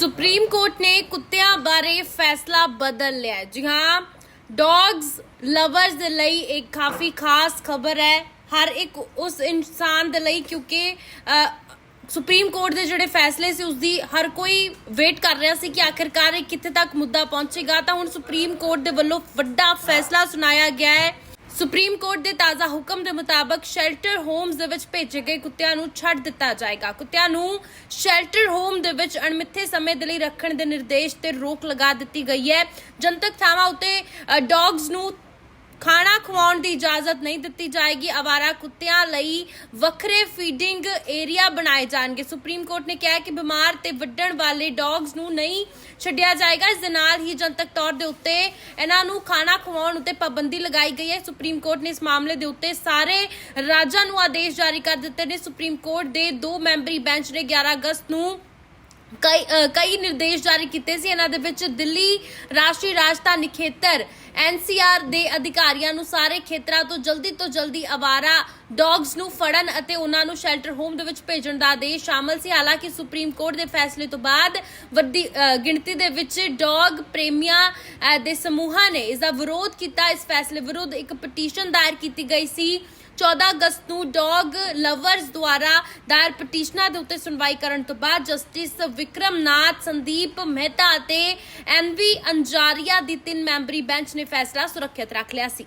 Supreme court ਨੇ ਕੁੱਤਿਆਂ ਬਾਰੇ ਫੈਸਲਾ ਬਦਲ ਲਿਆ ਜੀ ਹਾਂ ਡੌਗਸ ਲਵਰਸ ਦੇ ਲਈ ਇੱਕ ਕਾਫੀ ਖਾਸ ਖਬਰ ਹੈ ਹਰ ਇੱਕ ਉਸ ਇਨਸਾਨ ਦੇ ਲਈ, ਕਿਉਂਕਿ ਸੁਪਰੀਮ ਕੋਰਟ ਦੇ ਜਿਹੜੇ ਫੈਸਲੇ ਸੀ, ਉਸ ਦੀ ਹਰ ਕੋਈ ਵੇਟ ਕਰ ਰਿਹਾ ਸੀ ਕਿ ਆਖਿਰਕਾਰ ਇਹ ਕਿੱਥੇ ਤੱਕ ਮੁੱਦਾ ਪਹੁੰਚੇਗਾ। ਤਾਂ ਹੁਣ ਸੁਪਰੀਮ ਕੋਰਟ ਦੇ ਵੱਲੋਂ ਵੱਡਾ ਫੈਸਲਾ ਸੁਣਾਇਆ ਗਿਆ ਹੈ। ਸੁਪਰੀਮ ਕੋਰਟ ਦੇ ਤਾਜ਼ਾ ਹੁਕਮ ਦੇ ਮੁਤਾਬਕ ਸ਼ੈਲਟਰ ਹੋਮਸ ਦੇ ਵਿੱਚ ਭੇਜੇ ਗਏ ਕੁੱਤਿਆਂ ਨੂੰ ਛੱਡ ਦਿੱਤਾ ਜਾਏਗਾ। ਕੁੱਤਿਆਂ ਨੂੰ ਸ਼ੈਲਟਰ ਹੋਮ ਦੇ ਵਿੱਚ ਅਣਮਿੱਥੇ ਸਮੇਂ ਦੇ ਲਈ ਰੱਖਣ ਦੇ ਨਿਰਦੇਸ਼ ਤੇ ਰੋਕ ਲਗਾ ਦਿੱਤੀ ਗਈ ਹੈ। ਜਨਤਕ ਥਾਵਾਂ ਉੱਤੇ ਡੌਗਸ ਨੂੰ ਖਾਣਾ ਖਵਾਉਣ ਦੀ ਇਜਾਜ਼ਤ ਨਹੀਂ ਦਿੱਤੀ ਜਾਏਗੀ। ਅਵਾਰਾ ਕੁੱਤਿਆਂ ਲਈ ਵੱਖਰੇ ਫੀਡਿੰਗ ਏਰੀਆ ਬਣਾਏ ਜਾਣਗੇ। ਸੁਪਰੀਮ ਕੋਰਟ ਨੇ ਕਿਹਾ ਕਿ ਬਿਮਾਰ ਤੇ ਵੱਢਣ ਵਾਲੇ ਡੌਗਸ ਨੂੰ ਨਹੀਂ ਛੱਡਿਆ ਜਾਏਗਾ। ਇਸ ਦੇ ਨਾਲ ਹੀ ਜਨਤਕ ਤੌਰ ਦੇ ਉੱਤੇ ਇਹਨਾਂ ਨੂੰ ਖਾਣਾ ਖਵਾਉਣ ਉੱਤੇ ਪਾਬੰਦੀ ਲਗਾਈ ਗਈ ਹੈ। ਸੁਪਰੀਮ ਕੋਰਟ ਨੇ ਇਸ ਮਾਮਲੇ ਦੇ ਉੱਤੇ ਸਾਰੇ ਰਾਜਾਂ ਨੂੰ ਆਦੇਸ਼ ਜਾਰੀ ਕਰ ਦਿੱਤੇ ਨੇ। ਸੁਪਰੀਮ ਕੋਰਟ ਦੇ ਦੋ ਮੈਂਬਰੀ ਬੈਂਚ ਨੇ 11 ਅਗਸਤ ਨੂੰ ਕਈ ਕਈ ਨਿਰਦੇਸ਼ ਜਾਰੀ ਕੀਤੇ ਸੀ। ਇਹਨਾਂ ਦੇ ਵਿੱਚ ਦਿੱਲੀ ਰਾਸ਼ਟਰੀ ਰਾਜਧਾਨੀ ਖੇਤਰ ਐਨਸੀਆਰ ਦੇ ਅਧਿਕਾਰੀਆਂ ਨੂੰ ਸਾਰੇ ਖੇਤਰਾਂ ਤੋਂ ਜਲਦੀ ਤੋਂ ਜਲਦੀ ਅਵਾਰਾ ਡੌਗਸ ਨੂੰ ਫੜਨ ਅਤੇ ਉਹਨਾਂ ਨੂੰ ਸ਼ੈਲਟਰ ਹੋਮ ਦੇ ਵਿੱਚ ਭੇਜਣ ਦਾ ਆਦੇਸ਼ ਸ਼ਾਮਲ ਸੀ। ਹਾਲਾਂਕਿ ਸੁਪਰੀਮ ਕੋਰਟ ਦੇ ਫੈਸਲੇ ਤੋਂ ਬਾਅਦ ਵੱਡੀ ਗਿਣਤੀ ਦੇ ਵਿੱਚ ਡੌਗ ਪ੍ਰੇਮੀਆਂ ਦੇ ਸਮੂਹਾਂ ਨੇ ਇਸ ਦਾ ਵਿਰੋਧ ਕੀਤਾ। ਇਸ ਫੈਸਲੇ ਵਿਰੁੱਧ ਇੱਕ ਪਟੀਸ਼ਨ ਦਾਇਰ ਕੀਤੀ ਗਈ ਸੀ। 14 ਅਗਸਤ ਨੂੰ ਡੌਗ ਲਵਰਸ ਦੁਆਰਾ ਦਾਇਰ ਪਟੀਸ਼ਨਾਂ ਦੇ ਉੱਤੇ ਸੁਣਵਾਈ ਕਰਨ ਤੋਂ ਬਾਅਦ ਜਸਟਿਸ ਵਿਕਰਮਨਾਥ, ਸੰਦੀਪ ਮਹਿਤਾ ਅਤੇ ਐਨਵੀ ਅੰਜਾਰੀਆ ਦੀ ਤਿੰਨ ਮੈਂਬਰੀ ਬੈਂਚ ਨੇ ਫੈਸਲਾ ਸੁਰੱਖਿਅਤ ਰੱਖ ਲਿਆ ਸੀ।